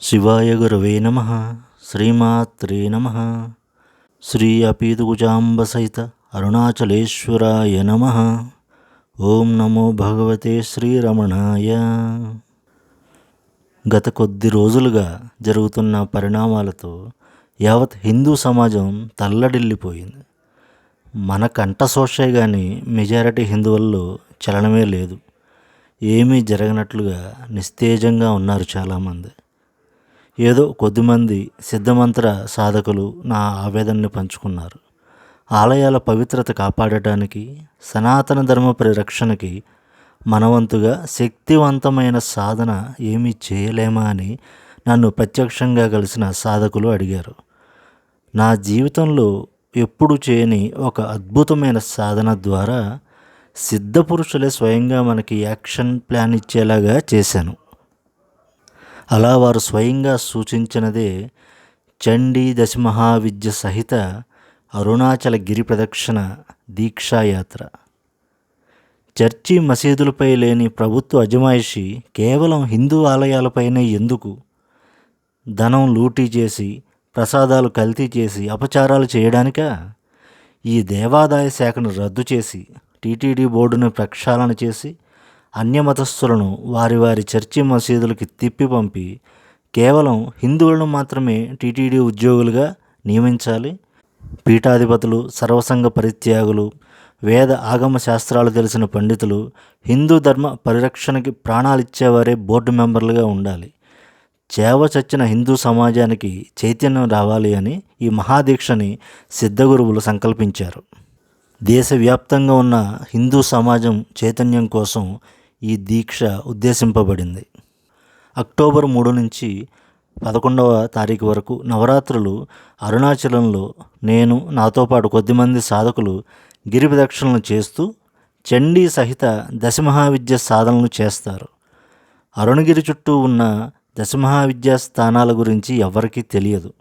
శివాయ గురవే నమ. శ్రీమాత్రే నమ. శ్రీ అపీతుకుజాంబ సహిత అరుణాచలేశ్వరాయ నమ. ఓం నమో భగవతే శ్రీరమణాయ. గత కొద్ది రోజులుగా జరుగుతున్న పరిణామాలతో యావత్ హిందూ సమాజం తల్లడిల్లిపోయింది. మన కంట సోషే కానీ మెజారిటీ హిందువుల్లో చలనమే లేదు. ఏమీ జరగనట్లుగా నిస్తేజంగా ఉన్నారు చాలామంది. ఏదో కొద్దిమంది సిద్ధమంత్ర సాధకులు నా ఆవేదనని పంచుకున్నారు. ఆలయాల పవిత్రత కాపాడటానికి సనాతన ధర్మ పరిరక్షణకి మనవంతుగా శక్తివంతమైన సాధన ఏమీ చేయలేమా అని నన్ను ప్రత్యక్షంగా కలిసిన సాధకులు అడిగారు. నా జీవితంలో ఎప్పుడు చేయని ఒక అద్భుతమైన సాధన ద్వారా సిద్ధపురుషులే స్వయంగా మనకి యాక్షన్ ప్లాన్ ఇచ్చేలాగా చేశాను. అలా వారు స్వయంగా సూచించినదే చండీ దశమహావిద్య సహిత అరుణాచల గిరి ప్రదక్షిణ దీక్షాయాత్ర. చర్చి మసీదులపై లేని ప్రభుత్వ అజమాయిషి కేవలం హిందూ ఆలయాలపైనే ఎందుకు? ధనం లూటీ చేసి ప్రసాదాలు కల్తీ చేసి అపచారాలు చేయడానికా? ఈ దేవాదాయ శాఖను రద్దు చేసి టీటీడీ బోర్డును ప్రక్షాళన చేసి అన్యమతస్థులను వారి వారి చర్చి మసీదులకి తిప్పి పంపి కేవలం హిందువులను మాత్రమే టీటీడీ ఉద్యోగులుగా నియమించాలి. పీఠాధిపతులు సర్వసంగ పరిత్యాగులు వేద ఆగమ శాస్త్రాలు తెలిసిన పండితులు హిందూ ధర్మ పరిరక్షణకి ప్రాణాలిచ్చేవారే బోర్డు మెంబర్లుగా ఉండాలి. చేవ చచ్చిన హిందూ సమాజానికి చైతన్యం రావాలి అని ఈ మహాదీక్షని సిద్ధగురువులు సంకల్పించారు. దేశవ్యాప్తంగా ఉన్న హిందూ సమాజం చైతన్యం కోసం ఈ దీక్ష ఉద్దేశింపబడింది. అక్టోబర్ మూడు నుంచి పదకొండవ తారీఖు వరకు నవరాత్రులు అరుణాచలంలో నేను నాతో పాటు కొద్దిమంది సాధకులు గిరి ప్రదక్షిణలు చేస్తూ చండీ సహిత దశమహావిద్య సాధనలు చేస్తారు. అరుణగిరి చుట్టూ ఉన్న దశమహావిద్యా స్థానాల గురించి ఎవరికీ తెలియదు.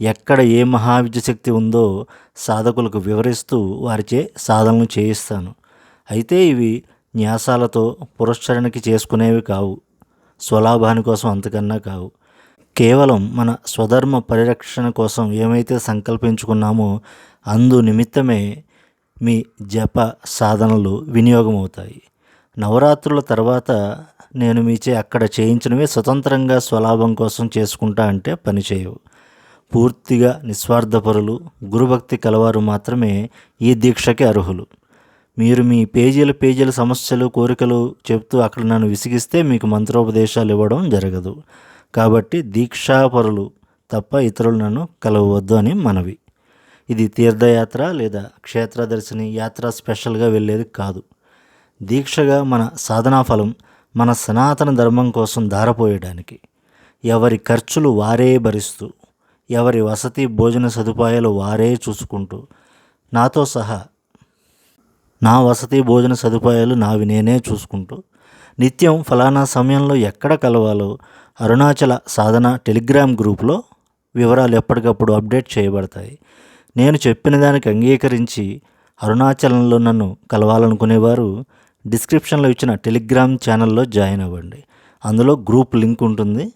ఎక్కడ ఏ మహావిద్య శక్తి ఉందో సాధకులకు వివరిస్తూ వారిచే సాధనలు చేయిస్తాను. అయితే ఇవి న్యాసాలతో పురస్చరణకి చేసుకునేవి కావు. స్వలాభాని కోసం అంతకన్నా కావు. కేవలం మన స్వధర్మ పరిరక్షణ కోసం ఏమైతే సంకల్పించుకున్నామో అందు నిమిత్తమే మీ జప సాధనలు వినియోగం అవుతాయి నవరాత్రుల తర్వాత నేను మీచే అక్కడ చేయించినవి స్వతంత్రంగా స్వలాభం కోసం చేసుకుంటా అంటే పనిచేయవు పూర్తిగా నిస్వార్థపరులు గురుభక్తి కలవారు మాత్రమే ఈ దీక్షకి అర్హులు. మీరు మీ పేజీల పేజీల సమస్యలు కోరికలు చెప్తూ అక్కడ నన్ను విసిగిస్తే మీకు మంత్రోపదేశాలు ఇవ్వడం జరగదు. కాబట్టి దీక్షాపరులు తప్ప ఇతరులు నన్ను కలవవద్దు అని మనవి. ఇది తీర్థయాత్ర లేదా క్షేత్ర దర్శిని యాత్ర స్పెషల్గా వెళ్ళేది కాదు. దీక్షగా మన సాధనా ఫలం మన సనాతన ధర్మం కోసం ధారపోయడానికి. ఎవరి ఖర్చులు వారే భరిస్తూ ఎవరి వసతి భోజన సదుపాయాలు వారే చూసుకుంటూ నాతో సహా నా వసతి భోజన సదుపాయాలు నావి నేనే చూసుకుంటూ నిత్యం ఫలానా సమయంలో ఎక్కడ కలవాలో అరుణాచల సాధన టెలిగ్రామ్ గ్రూప్లో వివరాలు ఎప్పటికప్పుడు అప్డేట్ చేయబడతాయి. నేను చెప్పిన దానికి అంగీకరించి అరుణాచలంలో నన్ను కలవాలనుకునేవారు డిస్క్రిప్షన్లో ఇచ్చిన టెలిగ్రామ్ ఛానల్లో జాయిన్ అవ్వండి. అందులో గ్రూప్ లింక్ ఉంటుంది.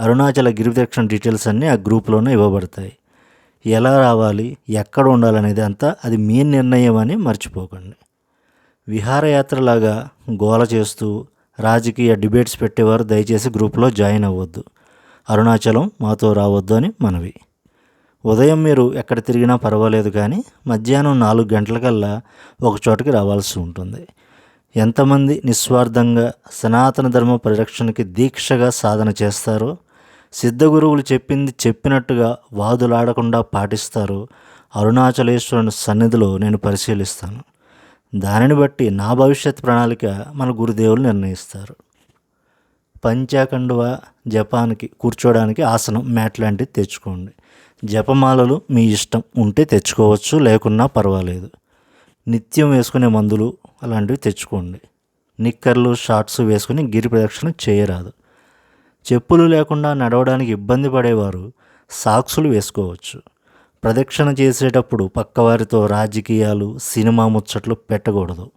అరుణాచల గిరిదక్షిణ డీటెయిల్స్ అన్నీ ఆ గ్రూప్లోనే ఇవ్వబడతాయి. ఎలా రావాలి ఎక్కడ ఉండాలనేది అంతా అది మీ నిర్ణయం అని మర్చిపోకండి. విహారయాత్రలాగా గోల చేస్తూ రాజకీయ డిబేట్స్ పెట్టేవారు దయచేసి గ్రూప్లో జాయిన్ అవ్వద్దు. అరుణాచలం మాతో రావద్దు అని మనవి. ఉదయం మీరు ఎక్కడ తిరిగినా పర్వాలేదు కానీ మధ్యాహ్నం నాలుగు గంటలకల్లా ఒక చోటకి రావాల్సి ఉంటుంది. ఎంతమంది నిస్వార్థంగా సనాతన ధర్మ పరిరక్షణకి దీక్షగా సాధన చేస్తారో సిద్ధగురువులు చెప్పింది చెప్పినట్టుగా వాదులాడకుండా పాటిస్తారు. అరుణాచలేశ్వరుని సన్నిధిలో నేను పరిశీలిస్తాను. దానిని బట్టి నా భవిష్యత్ ప్రణాళిక మన గురుదేవులు నిర్ణయిస్తారు. పంచాకండువ జపానికి కూర్చోడానికి ఆసనం మ్యాట్ లాంటిది తెచ్చుకోండి. జపమాలలు మీ ఇష్టం ఉంటే తెచ్చుకోవచ్చు లేకున్నా పర్వాలేదు. నిత్యం వేసుకునే మందులు అలాంటివి తెచ్చుకోండి. నిక్కర్లు షార్ట్స్ వేసుకుని గిరి ప్రదక్షిణ చేయరాదు. చెప్పులు లేకుండా నడవడానికి ఇబ్బంది పడేవారు సాక్సులు వేసుకోవచ్చు. ప్రదక్షిణ చేసేటప్పుడు పక్కవారితో రాజకీయాలు సినిమా ముచ్చట్లు పెట్టకూడదు.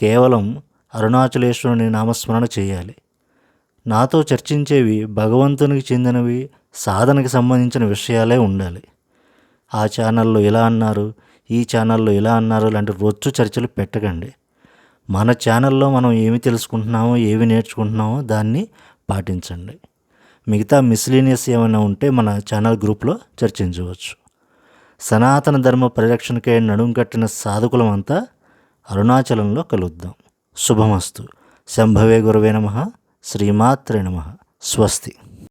కేవలం అరుణాచలేశ్వరుని నామస్మరణ చేయాలి. నాతో చర్చించేవి భగవంతునికి చెందినవి సాధనకి సంబంధించిన విషయాలే ఉండాలి. ఆ ఛానల్లో ఇలా అన్నారు ఈ ఛానల్లో ఇలా అన్నారు లాంటి రొచ్చు చర్చలు పెట్టకండి. మన ఛానల్లో మనం ఏమి తెలుసుకుంటున్నామో ఏమి నేర్చుకుంటున్నామో దాన్ని పాటించండి. మిగతా మిస్లీనియస్ ఏమైనా ఉంటే మన ఛానల్ గ్రూప్లో చర్చించవచ్చు. సనాతన ధర్మ పరిరక్షణకై నడుం కట్టిన సాధకులమంతా అరుణాచలంలో కలుద్దాం. శుభమస్తు. శంభవే గురవే నమ. శ్రీమాత్రే నమ. స్వస్తి.